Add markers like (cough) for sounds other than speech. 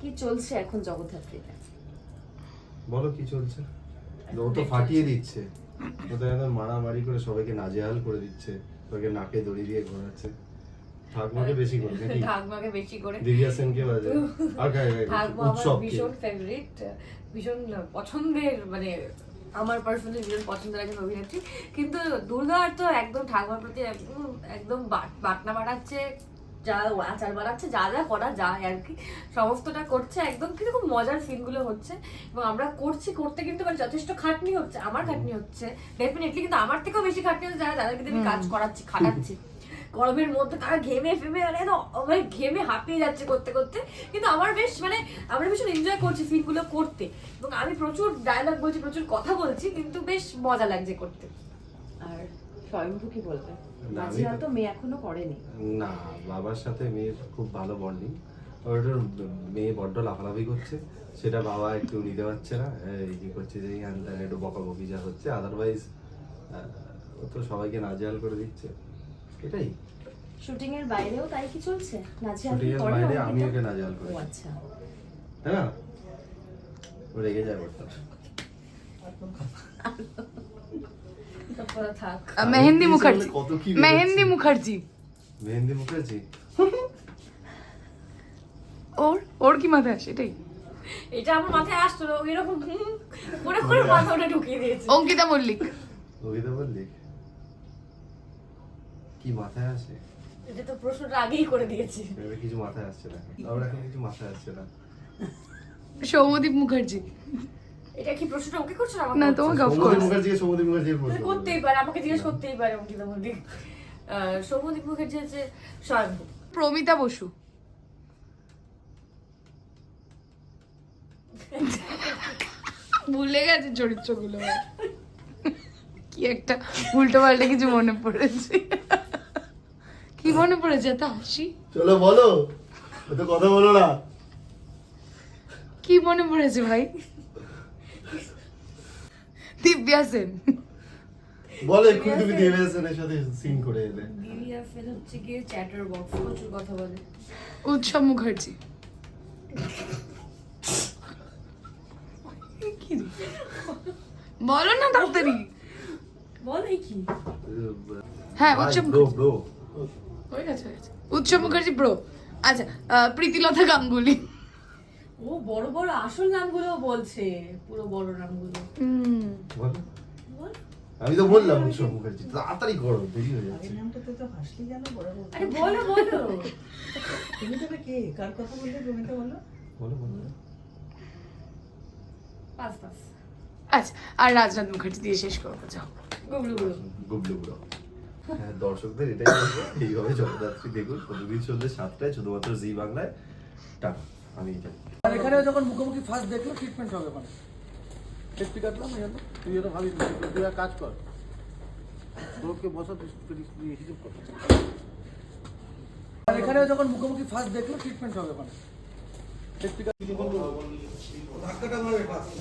কি চলছে এখন জগদ্ধাত্রীতে? বলো কি চলছে? ও তো ফাটিয়ে দিচ্ছে। ও তো একদম মারামারি করে সবাইকে নাজেহাল করে দিচ্ছে। নাকে দড়ি দিয়ে ঘোরাচ্ছে। ঠাকমাকে বেশি করে নাকি? (laughs) ঠাকমাকে বেশি করে। সেনকে বাজে (laughs) আর? উৎসব ভীষণ ফেভারিট ভীষণ পছন্দের মানে আমার পার্সোনালি ভীষণ পছন্দের একজন অভিনেত্রী। কিন্তু দুর্গার তো একদম ঠাকমার প্রতি একদম একদম বাট- বাটনা বাড়াচ্ছে। যা আচার বাড়াচ্ছে যা যা করা যায় আর কি। সমস্তটা করছে একদম খুব মজার সিনগুলো হচ্ছে। এবং আমরা করছি করতে কিন্তু মানে যথেষ্ট খাটনি হচ্ছে আমার খাটনি হচ্ছে ডেফিনেটলি কিন্তু আমার থেকেও বেশি খাটনি হচ্ছে যারা যাদেরকে আমি কাজ করাচ্ছি খাটাচ্ছি। গরমের মধ্যে তারা ঘেমে ফেমে মানে মানে ঘেমে হাঁপিয়ে যাচ্ছে করতে করতে। কিন্তু আমার বেশ মানে আমরা ভীষণ এনজয় করছি সিনগুলো করতে। এবং আমি প্রচুর ডায়লগ বলছি প্রচুর কথা বলছি কিন্তু বেশ মজা লাগছে করতে। আর স্বয়ংভু কি বলবে নাজিয়া তো- মেয়ে এখনও করেনি। না বাবার সাথে মেয়ের খুব ভালো বন্ডিং ওটার মেয়ে বড্ড লাফালাফি করছে সেটা বাবা একটু নিতে পারছে না। এই কি করছে যে হ্যান ত্যান একটু বকাবকি যা হচ্ছে আদারওয়াইজ ও তো সবাইকে নাজেহাল করে দিচ্ছে। এটাই। শুটিং এর বাইরেও তাই কি চলছে? এর করে বাইরে? আমি ওকে নাজেহাল করি। আচ্ছা। না? ও রেগে যায় আহ, মেহেন্দি আমি মুখার্জি মেহেন্দি। মুখার্জি মেহেন্দি মুখার্জি ওর ওর কি মাথায় আসে এটাই এটা আমার মাথায় আসতো না, এরকম করে করে মাথা ওটা ঢুকিয়ে দিয়েছে। অঙ্কিতা মল্লিক। ওকে তো বললি কি মাথায় আসে? এটা তো প্রশ্নটা আগেই করে দিয়েছি। কিছু মাথায় আসছে না। আমার এখন কিছু মাথায় আসছে না। সৌমদীপ মুখার্জি। এটা কি প্রশ্নটা ওকে করছ না না আমাকে করছ? তোমাকে সৌমদীপ অফকোর্স মুখার্জি সৌমদীপ মুখার্জির প্রশ্ন। মানে করতেই পারে আমাকে জিজ্ঞেস করতেই পারে অঙ্কিতা মুখার্জি হচ্ছে স্বয়ংভূ প্রমিতা বসু। ভুলে গেছে চরিত্রগুলো। কি একটা উল্টো পাল্টে কিছু মনে পড়েছে। কি মনে পড়েছে তা হাসি? চলো বলো তো কথা বলো না। কি মনে পড়েছে ভাই? দিব্যা সেন। বলো তুমি দেবে সেনের সাথে সিন করে এলে। দিদিয়া ফেল হচ্ছে গিয়ে চ্যাটার বক্স প্রচুর কথা বলে। উৎসব মুখার্জি। বলো না তাড়াতাড়ি। বল কি? হ্যাঁ উৎসব ব্রো মুখার্জি। ব্রো হয়ে গেছে হয়ে গেছে। উৎসব মুখার্জি ব্রো আচ্ছা আহ, প্রীতিলতা গাঙ্গুলি। ও বড় বড় আসল নামগুলো বলছে পুরো বড় নামগুলো। হুম। বল। আমি তো বললাম মুখার্জি তাড়াতাড়ি করো দেরি হয়ে যাচ্ছে। নামটাতে তো হাসলি কেন বড় বড়? আরে বলো বলো। তুমি তবে কে? কার কথা বললে তুমি তো বলো বলো। বলো পাস পাস। আচ্ছা আর রাজনাথ মুখার্জি দিয়ে শেষ করব যাও। গুবলু গুবলু হ্যাঁ দর্শকদের এটাই বলব এইভাবে জগদ্ধাত্রী দেখুন প্রতিদিন সন্ধ্যে সাতটায় শুধুমাত্র জি বাংলায় টাকা। আমি আর এখানে যখন মুখোমুখি ফার্স্ট দেখল ট্রিটমেন্ট হবে মানে। দেখতে কাটলাম এই তুই এটা ভাবি তুই কাজ কর। তোকে বসা তুই হিসেব কর। আর এখানে যখন মুখোমুখি ফার্স্ট দেখল ট্রিটমেন্ট হবে মানে। দেখতে ধাক্কাটা মারবে ফার্স্ট